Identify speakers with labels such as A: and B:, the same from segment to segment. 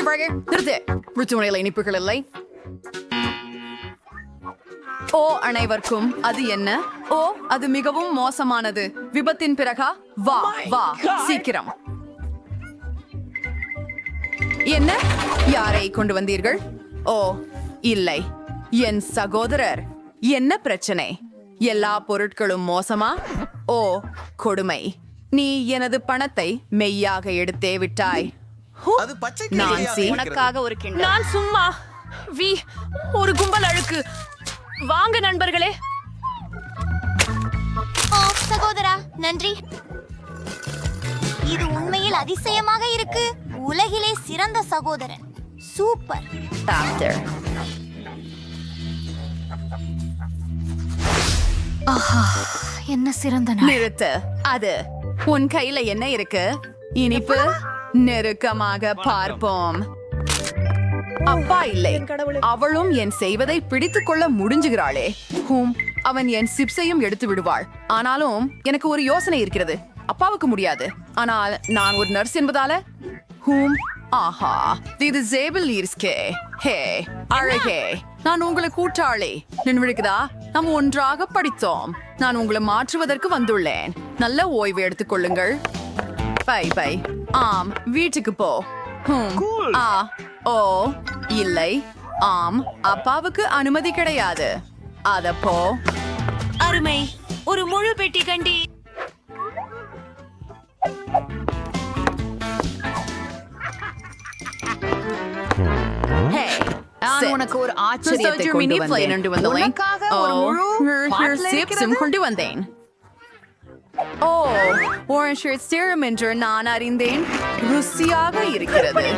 A: வாழ்க நிறுத்து. ருச்சுமுனையில் இனிப்புகள் இல்லை. ஓ அனைவருக்கும் அது என்ன? ஓ அது மிகவும் மோசமானது. விபத்தின் பிறகா? வா வா. சீக்கிரம். என்ன? யாரை கொண்டு வந்தீர்கள்? ஓ இல்லை. என் சகோதரர். என்ன பிரச்சனை? எல்லா பொருட்களும் மோசமா? ஓ கொடுமை. நீ எனது பணத்தை மெய்யாக எடுத்தே விட்டாய்.
B: அது பச்சை
A: நான்சி
C: உனக்காக ஒரு கிண்ணம்
D: நான் சும்மா. வி ஒரு கும்பல் அழுக்கு. வாங்க நண்பர்களே.
E: ஓ சகோதரா நன்றி. இது உண்மையில் அதிசயமாக இருக்கு. உலகிலே சிறந்த சகோதரன். சூப்பர்.
A: After.
E: என்ன சிறந்த
A: நிறுத்து. அது உன் கையில என்ன இருக்கு? இனிப்பு? நெருக்கமாக பார்ப்போம். அப்பா இல்லை. அவளும் என் செய்வதை பிடித்துக் கொள்ள முடிஞ்சுகிறாளே. ஹூம் அவன் என் சிப்ஸையும் எடுத்து விடுவாள். ஆனாலும் எனக்கு ஒரு யோசனை இருக்கிறது. அப்பாவுக்கு முடியாது. ஆனால் நான் ஒரு நர்ஸ் என்பதால? ஹூம் ஆஹா. இது ஜேபிள் இருக்கே ஹே அழகே. நான் உங்களை கூட்டாளி நின்றுக்குதா நாம் ஒன்றாக படித்தோம். நான் உங்களை மாற்றுவதற்கு வந்துள்ளேன். நல்ல ஓய்வு எடுத்துக் கொள்ளுங்கள். Bye bye. ஆம் வீட்டுக்கு போ. ஆ ஓ இல்லை. ஆம் அப்பாவுக்கு அனுமதி கிடையாது. அத போ.
D: அருமை ஒரு முழு பெட்டி கண்டி.
C: உனக்கு ஒரு ஆச்சரியத்தை. கொண்டு வந்தேன். உனக்காக ஒரு முழு பாட்டில் இருக்கிறது.
A: கொண்டு வந்தேன். ஓ orange shirt serum என்று நான் அறிந்தேன். ருசியாக இருக்கிறது.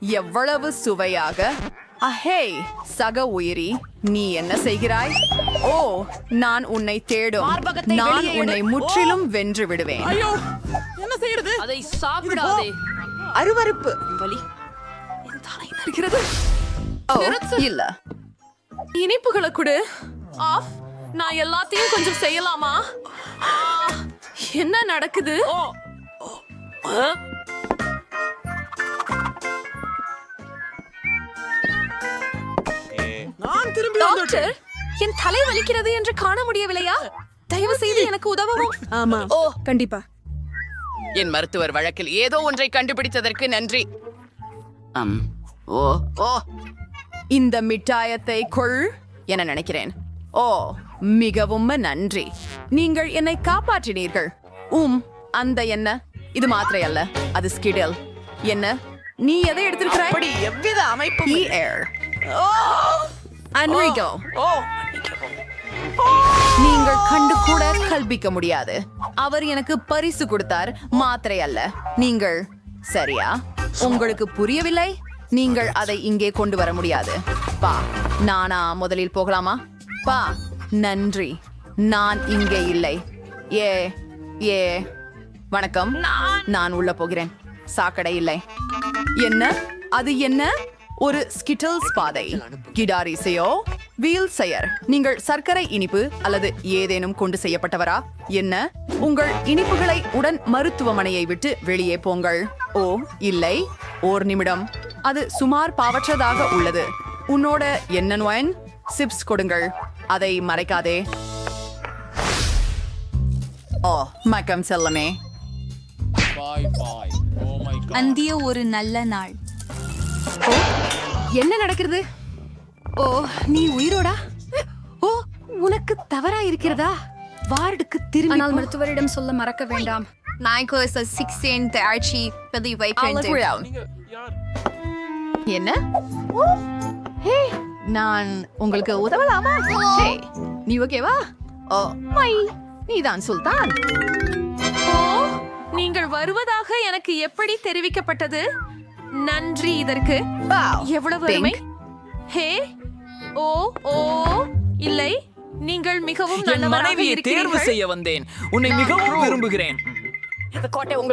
A: எவ்வளவு சுவையாக. அஹே சக உயிரி நீ என்ன செய்கிறாய்? ஓ நான் உன்னை தேடும். நான். உன்னை முற்றிலும் வென்று விடுவேன்.
B: ஐயோ என்ன செய்யறது?
D: அதை சாப்பிடாதே.
C: அருவருப்பு.
D: வலி.
A: இருக்கிறது? ஓ இல்ல.
D: இனிப்புகளை கொடு. ஆஃப் நான் எல்லாத்தையும் கொஞ்சம் செய்யலாமா? என்ன நடக்குது?
B: நான் திரும்பி
D: டாக்டர் என் தலை வலிக்கிறது என்று காண முடியவில்லையா? தயவு செய்து எனக்கு உதவவும்.
C: ஆமா.
D: ஓ. கண்டிப்பா.
A: என் மருத்துவர் வழக்கில் ஏதோ ஒன்றை கண்டுபிடித்ததற்கு நன்றி. அம். ஓ. ஓ இந்த மிட்டாயத்தை கொள். என நினைக்கிறேன்? ஓ மிகவும் நன்றி. நீங்கள் என்னை காப்பாற்றினீர்கள். உம் அந்த என்ன? இது மாத்திரை அல்ல அது ஸ்கிடல். என்ன? நீ எதை எடுத்திருக்கிறாய்?
B: அப்படி எவ்வித அமைப்பு.
A: Enrico.
B: ஓ
A: நீங்கள் கண்டு கூட கல்பிக்க முடியாது. அவர் எனக்கு பரிசு கொடுத்தார் மாத்திரை அல்ல நீங்கள் சரியா? உங்களுக்கு புரியவில்லை? நீங்கள் அதை இங்கே கொண்டு வர முடியாது. பா நானா முதலில் போகலாமா? பா நன்றி. நான் இங்கே இல்லை. ஏ ஏ வணக்கம். நான் உள்ள போகிறேன். சாக்கடை இல்லை. என்ன? அது என்ன? ஒரு ஸ்கிட்டல்ஸ் பாதை. கிடார் இசையோ வீல் செயர். நீங்கள் சர்க்கரை இனிப்பு அல்லது ஏதேனும் கொண்டு செய்யப்பட்டவரா? என்ன? உங்கள் இனிப்புகளை உடன் மருத்துவமனையை விட்டு வெளியே போங்கள். ஓ இல்லை. ஓர் நிமிடம். அது சுமார் பாவற்றதாக உள்ளது. உன்னோட என்ன நோயன்? சிப்ஸ் கொடுங்கள். அதை மறைக்காதே. ஓ மக்கம் செல்லமே.
E: அந்திய ஒரு நல்ல நாள்.
A: ஓ என்ன நடக்கிறது? ஓ நீ உயிரோடா? ஓ உனக்கு தவறா இருக்கிறதா? வார்டுக்கு திரும்பி
F: ஆனால்
A: போ.
F: மருத்துவரிடம் சொல்ல மறக்க வேண்டாம். நாய்க்கு சிக்ஸ்டீன் ஆட்சி பதிவு
A: I'll let
F: வைக்கிறேன்
A: you down. என்ன? ஓ, ஹே நான் உங்களுக்கு உதவலாமா? ஹே நீ ஓகேவா ஓ மை நீதான் சுல்தான்.
D: ஓ நீங்கள் வருவதாக எனக்கு எப்படி தெரிவிக்கப்பட்டது? நன்றி இதற்கு. எவ்வளவு. அருமை. ஹே ஓ ஓ இல்லை. நீங்கள் மிகவும் நல்லவராக
G: மனைவியை தேர்வு செய்ய வந்தேன். உன்னை மிகவும் விரும்புகிறேன்.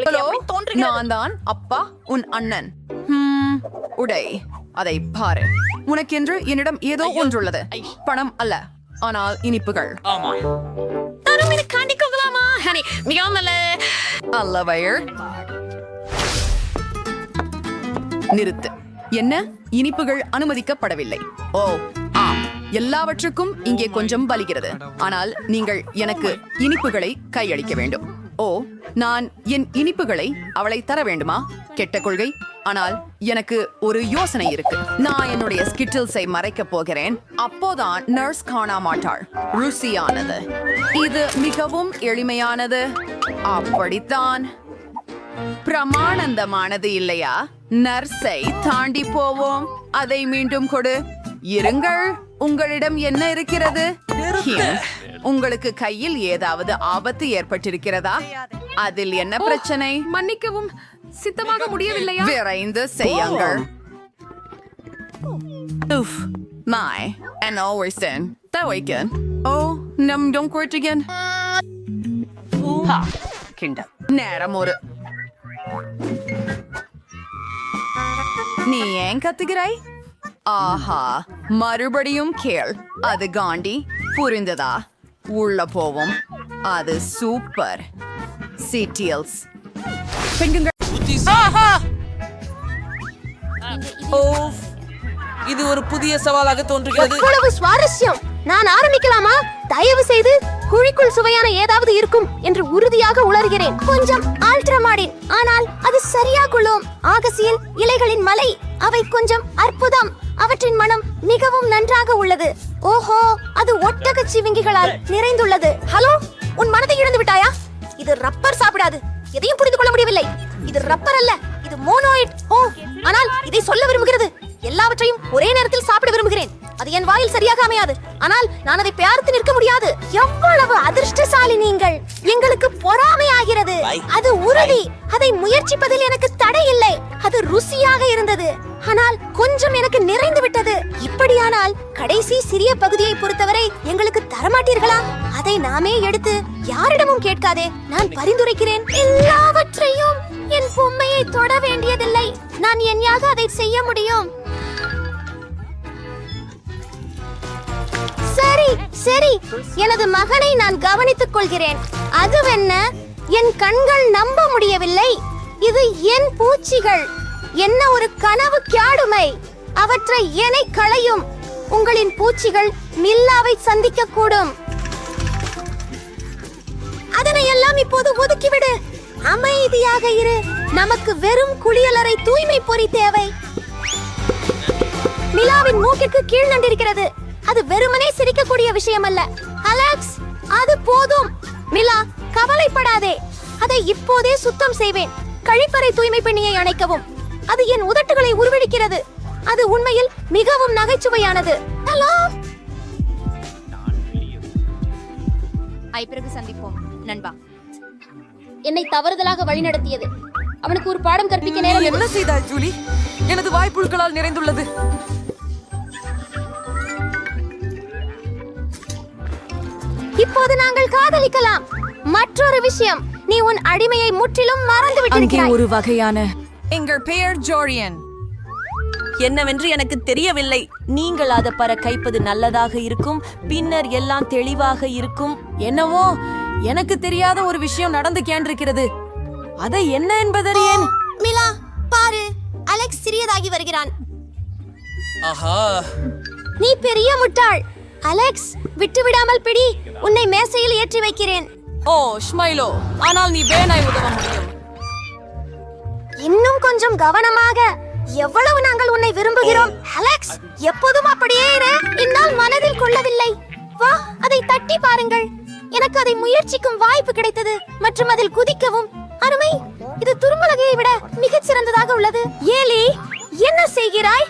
A: ஹலோ நான் தான் அப்பா உன் அண்ணன். ஹம், உடை. அதை பாரு. உனக்கென்று என்னிடம் ஏதோ ஒன்றுள்ளது. பணம் அல்ல. ஆனால் இனிப்புகள்.
G: ஆமா.
D: மிகவும் நல்ல.
A: அல்லவையர். நிறுத்து. என்ன? இனிப்புகள் அனுமதிக்கப்படவில்லை. ஓ ஆம். எல்லாவற்றுக்கும் இங்கே கொஞ்சம் பலிக்கிறது ஆனால் நீங்கள் எனக்கு இனிப்புகளை கையளிக்க வேண்டும். ஓ நான் என் இனிப்புகளை அவளை தர வேண்டுமா? கெட்ட கொள்கை? ஆனால் எனக்கு ஒரு யோசனை இருக்கு. நான் என்னுடைய ஸ்கிட்டில்ஸை மறைக்க போகிறேன். அப்போதான் நர்ஸ் காண மாட்டாள். ருசியானது. இது மிகவும் எளிமையானது. அப்படித்தான். பிரமானந்தமானது இல்லையா? நர்ஸை தாண்டி போவோம். அதை மீண்டும் கொடு. இருங்கள். உங்களிடம் என்ன இருக்கிறது? உங்களுக்கு கையில் ஏதாவது ஆபத்து ஏற்பட்டிருக்கிறதா? அதில் என்ன பிரச்சனை?
D: மன்னிக்கவும். சித்தமாக முடியவில்லையா?
A: விரைந்து செய்யுங்கள். மாய் and always then. That weekend oh நம் don't quit again.
C: கிண்டம்
A: நேரம் ஒரு நீ ஏன் கத்துகிறாய் ஆஹா மறுபடியும் கேள் அது காண்டி புரிந்ததா உள்ள போவோம் அது சூப்பர் சிட்டியல்ஸ் பெண்கள்
B: இது ஒரு புதிய சவாலாக தோன்றுகிறது.
H: எவ்வளவு சுவாரஸ்யம். நான் ஆரம்பிக்கலாமா? தயவு செய்து குழிக்குள் சுவையான ஏதாவது இருக்கும் என்று உறுதியாக உணர்கிறேன். கொஞ்சம் ஆல்ட்ரமாடின். ஆனால் அது சரியா கொள்ளும் ஆகசியில் இலைகளின் மலை அவை கொஞ்சம் அற்புதம். அவற்றின் மனம் மிகவும் நன்றாக உள்ளது. ஓஹோ அது ஒட்டக சிவிங்கிகளால் நிறைந்துள்ளது. ஹலோ உன் மனதை இழந்து விட்டாயா இது ரப்பர் சாப்பிடாது. எதையும் புரிந்து கொள்ள முடியவில்லை. இது ரப்பர் அல்ல இது மோனோயிட் ஓ ஆனால் இதை சொல்ல விரும்புகிறது. எல்லாவற்றையும் ஒரே நேரத்தில் சாப்பிட விரும்புகிறேன். அது என் வாயில் சரியாக அமையாது. ஆனால் நான் அதை பார்த்து நிற்க முடியாது. எவ்வளவு அதிர்ஷ்டசாலி நீங்கள். எங்களுக்கு பொறாமை ஆகிறது. அது உறுதி. அதை முயற்சிப்பதில் எனக்கு தடை இல்லை. அது ருசியாக இருந்தது. ஆனால் கொஞ்சம் எனக்கு நிறைந்து விட்டது. இப்படியானால் கடைசி சிறிய பகுதியை பொறுத்தவரை எங்களுக்கு தரமாட்டீர்களா? அதை நாமே எடுத்து யாரிடமும் கேட்காதே. நான் பரிந்துரைக்கிறேன். எல்லாவற்றையும் என் பொம்மையை தொட வேண்டியதில்லை. நான் என்யாக அதை செய்ய முடியும். சரி சரி. எனது மகனை நான் கவனித்துக் கொள்கிறேன். அதுவென்ன? என் கண்கள் நம்ப முடியவில்லை. இது என் பூச்சிகள். என்ன ஒரு கனவு கியாடுமை? அவற்றை எனை களையும். உங்களின் பூச்சிகள் மில்லாவை சந்திக்க கூடும் அதனை எல்லாம் இப்போது ஒதுக்கிவிடு. அமைதியாக இரு. நமக்கு வெறும் குளியலறை தூய்மை பொறி தேவை. மிலாவின் மூக்கிற்கு கீழ் நண்டிருக்கிறது. அது வெறுமனே சிரிக்கக்கூடிய விஷயம் அல்ல அலெக்ஸ் அது போதும். மிலா கவலைப்படாதே. அதை இப்போதே சுத்தம் செய்வேன். கழிப்பறை தூய்மை பெண்ணியை அணைக்கவும். அது என் உதட்டுகளை உருவெடுக்கிறது. அது உண்மையில் மிகவும் நகைச்சுவையானது. ஹலோ?
F: ஐ பிறகு சந்திப்போம். நண்பா.
H: என்னை தவறுதலாக வழிநடத்தியது அவனுக்கு ஒரு பாடம் கற்பிக்க நேரம்
B: என்ன செய்தாய் ஜூலி? எனது வாய்ப்புழுக்களால் நிறைந்துள்ளது.
H: இப்போது நாங்கள் காதலிக்கலாம். மற்றொரு விஷயம் நீ உன் அடிமையை முற்றிலும் மறந்து விட்டிருக்கிறாய்
B: ஒரு வகையான
C: எங்கள் பெயர் ஜோரியன்.
I: என்னவென்று எனக்கு தெரியவில்லை. நீங்கள் அதை பற கைப்பது நல்லதாக இருக்கும் பின்னர் எல்லாம் தெளிவாக இருக்கும்.
C: என்னவோ எனக்கு தெரியாத ஒரு விஷயம் நடந்து கேண்டிருக்கிறது. அதை என்ன என்பதறியேன்?
H: மிலா பாரு அலெக்ஸ் சிறியதாகி வருகிறான்.
G: ஆஹா.
H: நீ பெரிய முட்டாள். அலெக்ஸ் விட்டு விடாமல் பிடி உன்னை மேசையில் ஏற்றி வைக்கிறேன்.
I: ஓ ஸ்மைலோ ஆனால் நீ வேனாய் உதவ முடியும்.
H: இன்னும் கொஞ்சம் கவனமாக எவ்வளவு நாங்கள் உன்னை விரும்புகிறோம்? அலெக்ஸ் எப்போதும் அப்படியே இரு. என்னால் மனதில் கொள்ளவில்லை. வா அதை தட்டி பாருங்கள். எனக்கு அதை முயற்சிக்கும் வாய்ப்பு கிடைத்தது மற்றும் அதில் குதிக்கவும். அருமை இது துரும்பலகையை விட மிகச் சிறந்ததாக உள்ளது. ஏலி என்ன செய்கிறாய்?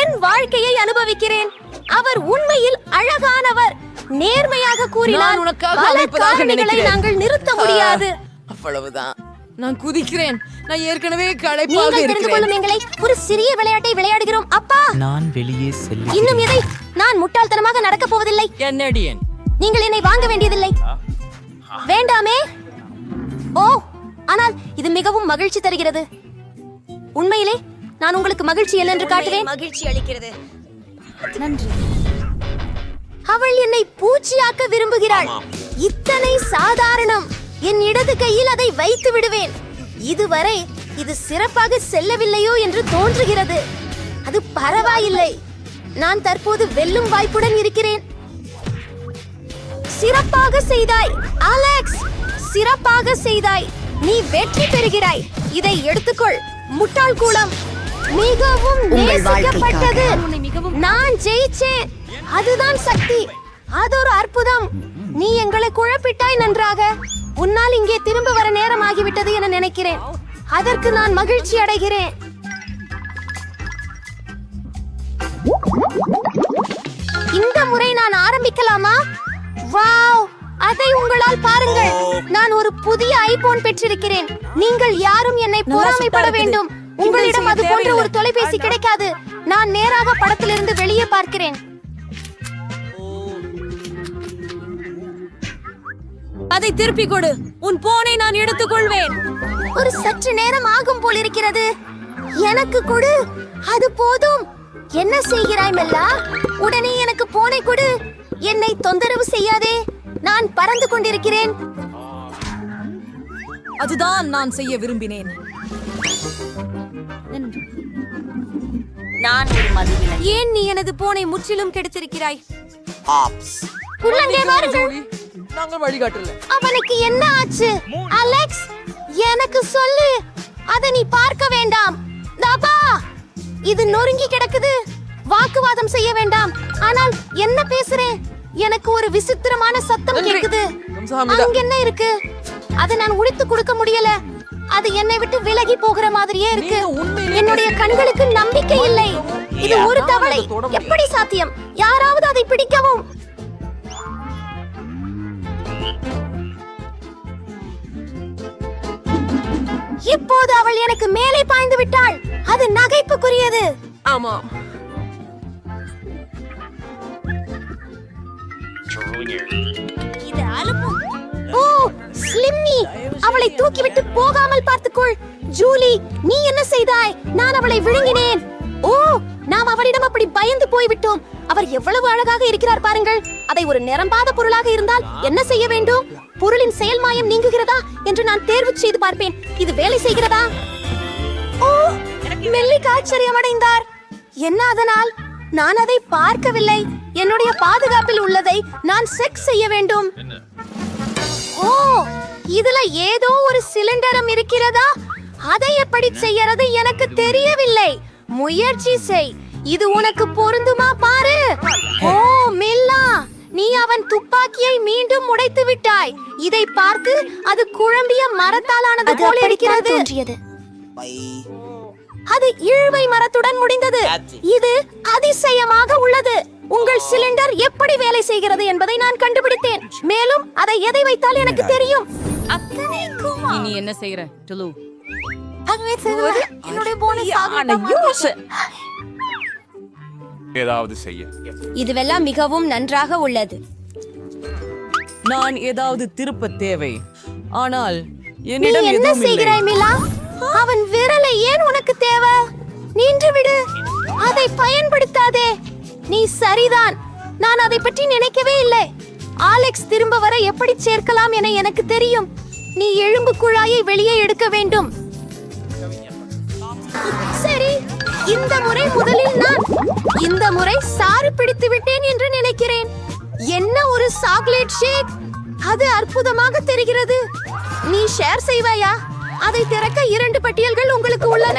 H: என் வாழ்க்கையை அனுபவிக்கிறேன். அவர் உண்மையில் அழகானவர். நேர்மையாக கூறினார்
B: நான் உனக்காக
H: பல காரணிகளை. நாங்கள் நிறுத்த முடியாது.
B: அவ்வளவுதான். நான் குதிக்கிறேன். நான் ஏற்கனவே களைப்பாக இருக்கிறேன்.
H: கொள்ளும் எங்களை ஒரு சிறிய விளையாட்டை விளையாடுகிறோம். அப்பா!
J: நான் வெளியே செல்ல
H: இன்னும் எதை நான் முட்டாள்தனமாக நடக்கப் போவதில்லை.
G: என்னடியன்
H: நீங்கள் என்னை வாங்க வேண்டியதில்லை. வேண்டாமே? ஓ ஆனால் இது மிகவும் மகிழ்ச்சி தருகிறது. உண்மையிலே நான் உங்களுக்கு மகிழ்ச்சி என்னென்று காட்டுவேன்.
E: மகிழ்ச்சி அளிக்கிறது.
H: அவள் என்னை பூச்சியாக்க விரும்புகிறாள். இத்தனை சாதாரணம். என் இடது கையில் அதை வைத்து விடுவேன். இதுவரை இது சிறப்பாக செல்லவில்லையோ என்று தோன்றுகிறது. அது பரவாயில்லை. நான் தற்போது வெல்லும் வாய்ப்புடன் இருக்கிறேன். சிறப்பாக செய்தாய் அலெக்ஸ். சிறப்பாக செய்தாய். நீ வெற்றி பெறுகிறாய். இதை எடுத்துக்கொள் முட்டாள் கூலம் மிகவும் நேசிக்கப்பட்டது. நான் ஜெயிச்சேன். அதுதான் சக்தி. அது ஒரு அற்புதம். நீ எங்களை குழப்பிட்டாய் நன்றாக. உன்னால் இங்கே திரும்ப வர நேரம் ஆகிவிட்டது என நினைக்கிறேன். அதற்கு நான் மகிழ்ச்சி அடைகிறேன். இந்த முறை நான் ஆரம்பிக்கலாமா? வாவ்! அதை உங்களால் பாருங்கள். நான் ஒரு புதிய ஐபோன் பெற்றிருக்கிறேன். நீங்கள் யாரும் என்னை பொறாமைப்பட. வேண்டும். உங்களிடம் அது போன்ற. ஒரு தொலைபேசி கிடைக்காது. நான் நேராக படத்திலிருந்து வெளியே பார்க்கிறேன்.
C: அதை திருப்பிக் கொடு. உன் போனை நான் எடுத்துக்கொள்வேன்.
H: ஒரு சற்று நேரம் ஆகும் போல் இருக்கிறது. எனக்கு கொடு. அது போதும். என்ன செய்கிறாய் மெல்லா? உடனே எனக்கு போனை கொடு. என்னை தொந்தரவு செய்யாதே. நான் பறந்து கொண்டிருக்கிறேன்.
C: அதுதான் நான் செய்ய விரும்பினேன்.
I: நான் ஒரு
C: ஏன் நீ எனது போனை முற்றிலும் கெடுத்திருக்கிறாய்?
H: உள்ளங்கே வாருங்கள்
B: நாங்கள் வழிகாட்டல.
H: அவனுக்கு என்ன ஆச்சு? அலெக்ஸ் எனக்கு சொல்லு. அதை நீ பார்க்க வேண்டாம். தாபா இது நொறுங்கி கிடக்குது. வாக்குவாதம் செய்ய வேண்டாம். ஆனால் என்ன பேசுறேன்? எனக்கு ஒரு விசித்திரமான சத்தம். கேக்குது. அங்க என்ன இருக்கு? அதை நான் உடைத்து கொடுக்க முடியல. அது என்னை விட்டு விலகி போகிற மாதிரியே இருக்கு. என்னுடைய கண்களுக்கு நம்பிக்கை இல்லை. இது ஒரு தவளை. எப்படி சாத்தியம்? யாராவது அதை பிடிக்கவும். இப்போது அவள் எனக்கு மேலே பாய்ந்து விட்டாள். அது நகைப்புக்குரியது.
B: ஆமாம்
H: அலுப்பும் ஓ ஸ்லிம்மி அவளை தூக்கிவிட்டு போகாமல் பார்த்துக்கொள். ஜூலி நீ என்ன செய்தாய்? நான் அவளை விழுங்கினேன். ஓ நாம் அவளிடம் அப்படி பயந்து போய்விட்டோம். அவர் எவ்வளவு அழகாக இருக்கிறார் பாருங்கள். அதை ஒரு நிரம்பாத பொருளாக இருந்தால் என்ன செய்ய வேண்டும்? பொருளின் செயல்மாயம் நீங்குகிறதா என்று நான் தேர்வு செய்து பார்ப்பேன். இது வேலை செய்கிறதா? ஓ மெல்லிக் ஆச்சரியமடைந்தார் என்ன அதனால்? நான் அதை பார்க்கவில்லை. என்னுடைய பாதுகாப்பில் உள்ளதை நான் செக் செய்ய வேண்டும். ஓ இதுல ஏதோ ஒரு சிலிண்டரம் இருக்கிறதா? அதை எப்படி செய்யறது எனக்கு தெரியவில்லை. முயற்சி செய். இது உனக்கு பொருந்துமா பாரு. ஓ மில்லா நீ அவன் துப்பாக்கியை மீண்டும் உடைத்து விட்டாய். இதை பார்த்து அது குழம்பிய மரத்தாலானது போல இருக்கிறது. அது இழுவை மரத்துடன் முடிந்தது. இது அதிசயமாக உள்ளது. உங்கள் சிலிண்டர் எப்படி வேலை செய்கிறது என்பதை நான் கண்டுபிடித்தேன். மேலும் அதை எதை வைத்தால் எனக்கு தெரியும்?
C: நீ என்ன செய்யற டுலு?
H: என்னுடைய போனஸ்
J: ஏதாவது செய்ய.
H: இதுவெல்லாம் மிகவும் நன்றாக உள்ளது.
B: நான் ஏதாவது திருப்ப தேவை. ஆனால்
H: நீ
B: என்னிடம்
H: என்ன
B: எதுவும் இல்லை.
H: செய்கிறாய் மிலா? அவன் விரலை ஏன் உனக்கு தேவை? நின்று விடு. அதை பயன்படுத்தாதே. நீ சரிதான். நான் அதை பற்றி நினைக்கவே இல்லை. ஆலெக்ஸ் திரும்ப வர எப்படி சேர்க்கலாம் என எனக்கு தெரியும். நீ எலும்பு குழாயை வெளியே எடுக்க வேண்டும். சரி இந்த முறை முதலில் நான். இந்த முறை சாறு பிடித்து விட்டேன் என்று நினைக்கிறேன். என்ன ஒரு சாக்லேட் ஷேக்? அது அற்புதமாக தெரிகிறது. நீ ஷேர் செய்வாயா? அதை திறக்க இரண்டு பட்டியல்கள் உங்களுக்கு உள்ளன.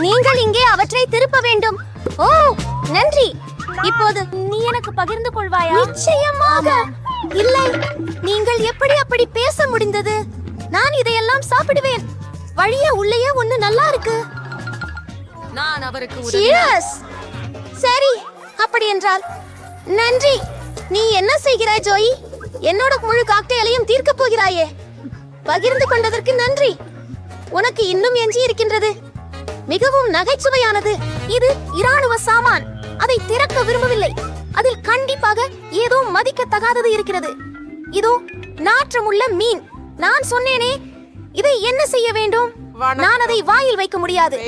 H: நீங்கள் இங்கே அவற்றை திருப்ப வேண்டும். ஓ நன்றி. இப்போது நீ எனக்கு பகிர்ந்து கொள்வாயா? நிச்சயமாக. இல்லை. நீங்கள் எப்படி அப்படி பேச முடிந்தது? நான் இதையெல்லாம் சாப்பிடுவேன். வழிய உள்ளேயே ஒண்ணு நல்லா இருக்கு.
C: நான் அவருக்கு!
H: சரி அப்படி என்றால். நன்றி. நீ என்ன செய்கிறாய் ஜோயி? என்னோட முழு காக்டெயிலையும் தீர்க்க போகிறாயே. பகிர்ந்து கொண்டதற்கு நன்றி. உனக்கு இன்னும் எஞ்சி இருக்கின்றது மிகவும் நகைச்சுவையானது. இது இராணுவ சாமான். அதை திறக்க விரும்பவில்லை. அதில் கண்டிப்பாக ஏதோ மதிக்கத்தகாதது இருக்கிறது. இதோ நாற்றமுள்ள மீன். நான் சொன்னேனே இதை என்ன செய்ய வேண்டும்? நான் அதை வாயில் வைக்க முடியாது.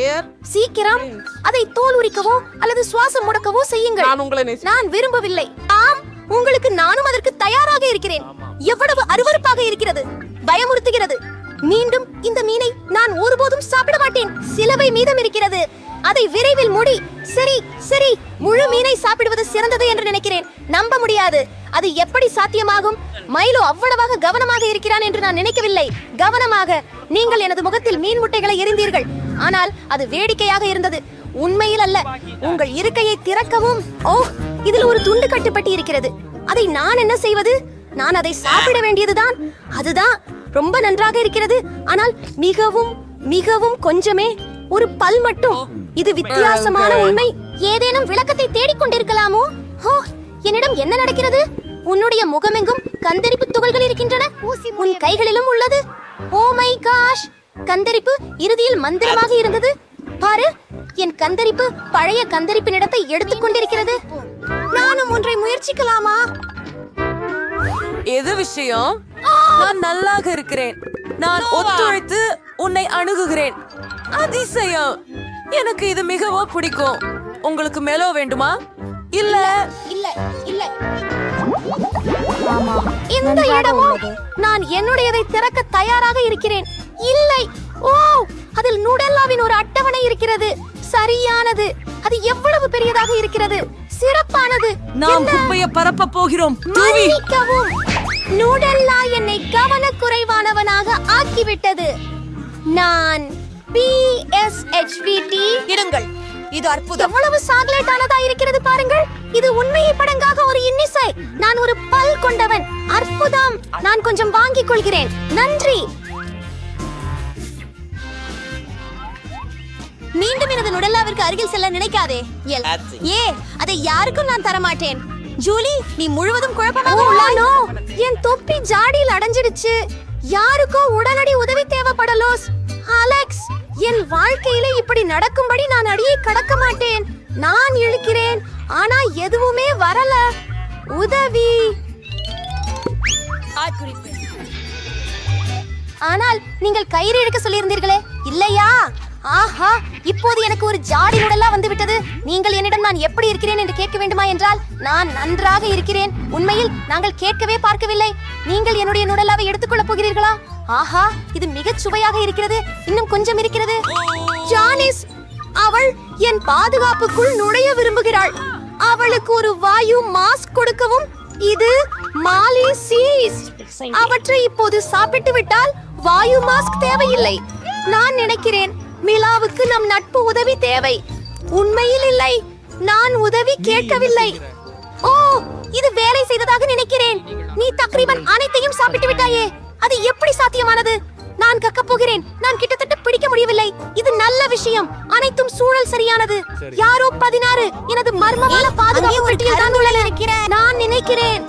H: சீக்கிரம் அதை தோல் உரிக்கவோ அல்லது சுவாசம் முடக்கவோ செய்யுங்கள்.
B: நான்
H: விரும்பவில்லை. ஆம் உங்களுக்கு நானும் அதற்கு தயாராக இருக்கிறேன். எவ்வளவு அருவருப்பாக இருக்கிறது. பயமுறுத்துகிறது. மீண்டும் இந்த மீனை நான் ஒருபோதும் சாப்பிட மாட்டேன். சிலவை மீதம் இருக்கிறது. அதை விரைவில் முடி சரி சரி முழு மீனை சாப்பிடுவது சிறந்தது என்று நினைக்கிறேன். நம்ப முடியாது. அது எப்படி சாத்தியமாகும்? மைலோ அவ்வளவாக கவனமாக இருக்கிறான் என்று நான் நினைக்கவில்லை. கவனமாக. நீங்கள் எனது முகத்தில் மீன் முட்டைகளை எறிந்தீர்கள். ஆனால் அது வேடிக்கையாக இருந்தது. உண்மையில் அல்ல. உங்கள் இருக்கையை திறக்கவும். ஓ இதில் ஒரு துண்டு கட்டுப்பட்டு இருக்கிறது. அதை நான் என்ன செய்வது? நான் அதை சாப்பிட வேண்டியதுதான். அதுதான். ரொம்ப நன்றாக இருக்கிறது. ஆனால் மிகவும் மிகவும் கொஞ்சமே ஒரு பல் மட்டும். இது வித்தியாசமான உண்மை. ஏதேனும் விளக்கத்தை தேடிக் கொண்டிருக்கலாமோ ஹோ என்னிடம் என்ன நடக்கிறது? உன்னுடைய முகமெங்கும் கந்தரிப்பு துகள்கள் இருக்கின்றன. உன் கைகளிலும் உள்ளது. Oh my cash! கந்தரிப்பு இறுதியில் மந்திரமாக இருந்தது. பாரு என் கந்தரிப்பு பழைய கந்தரிப்பின் இடத்தை எடுத்துக் கொண்டிருக்கிறது. நானும் ஒன்றை முயற்சிக்கலாமா?
I: எது விஷயம்? நான் நல்லாக இருக்கிறேன். நான் ஒத்துழைத்து உன்னை அணுகுகிறேன். அதிசயம். எனக்கு இது மிகவும் பிடிக்கும். உங்களுக்கு மேலோ வேண்டுமா? இல்ல.
H: இல்ல இல்ல. இந்த இடமும் நான் என்னுடையதை திறக்க தயாராக இருக்கிறேன். இல்லை. ஓ அதில் நுடல்லாவின் ஒரு அட்டவணை இருக்கிறது. சரியானது. அது எவ்வளவு பெரியதாக இருக்கிறது? சிறப்பானது.
C: நாம்? குப்பையை பரப்ப போகிறோம்.
H: நூடல்லா என்னை கவனக்குறைவானவனாக ஆக்கிவிட்டது நான் பிஎஸ்ஹெச்விடி
C: இருங்கள் இது அற்புதம்.
H: எவ்வளவு சாக்லேட் ஆனதா இருக்கிறது பாருங்கள். இது உண்மையை படங்காக ஒரு இன்னிசை. நான் ஒரு பல் கொண்டவன். அற்புதம். நான் கொஞ்சம் வாங்கிக் கொள்கிறேன். நன்றி. மீண்டும் எனது நுடல்லாவிற்கு அருகில் செல்ல நினைக்காதே. ஏ அதை யாருக்கும் நான் தர மாட்டேன் ஜூலி நீ முழுவதும் குழப்பமாக உள்ளானோ என் தொப்பி ஜாடியில் அடைஞ்சிடுச்சு. யாருக்கோ உடனடி உதவி தேவைப்படலோஸ். அலெக்ஸ் என் வாழ்க்கையில இப்படி நடக்கும்படி நான் அடியை கடக்க மாட்டேன். நான் இழுக்கிறேன் ஆனா எதுவுமே வரல. உதவி. ஆனால் நீங்கள் கயிறு எடுக்க சொல்லியிருந்தீர்களே இல்லையா? ஆஹா இப்போது எனக்கு ஒரு ஜாடி உடலா வந்து விட்டது நீங்கள் என்னிடம் நான் எப்படி இருக்கிறேன் என்று கேட்க வேண்டுமா என்றால் நான் நன்றாக இருக்கிறேன். உண்மையில் நாங்கள் கேட்கவே பார்க்கவில்லை. நீங்கள் என்னுடைய நுடலாவை எடுத்துக்கொள்ளப் போகிறீர்களா? ஆஹா இது மிகச் சுவையாக இருக்கிறது. இன்னும் கொஞ்சம் இருக்கிறது. ஜானிஸ் அவள் என் பாதுகாப்புக்குள் நுழைய விரும்புகிறாள். அவளுக்கு ஒரு வாயு மாஸ்க் கொடுக்கவும் இது மாலி சீஸ் அவற்றை இப்போது சாப்பிட்டு விட்டால் வாயு மாஸ்க் தேவையில்லை. நான் நினைக்கிறேன் மிலாவுக்கு நம் நட்பு உதவி தேவை. உண்மையில் இல்லை. நான் உதவி கேட்கவில்லை. ஓ இது வேலை செய்ததாக நினைக்கிறேன். நீ தக்ரீபன் அனைத்தையும் சாப்பிட்டு விட்டாயே. அது எப்படி சாத்தியமானது? நான் கக்கப் போகிறேன். நான் கிட்டத்தட்ட பிடிக்க முடியவில்லை. இது நல்ல விஷயம். அனைத்தும் சூழல் சரியானது. யாரோ பதினாறு எனது மர்மமான பாதுகாப்பு நான் நினைக்கிறேன்.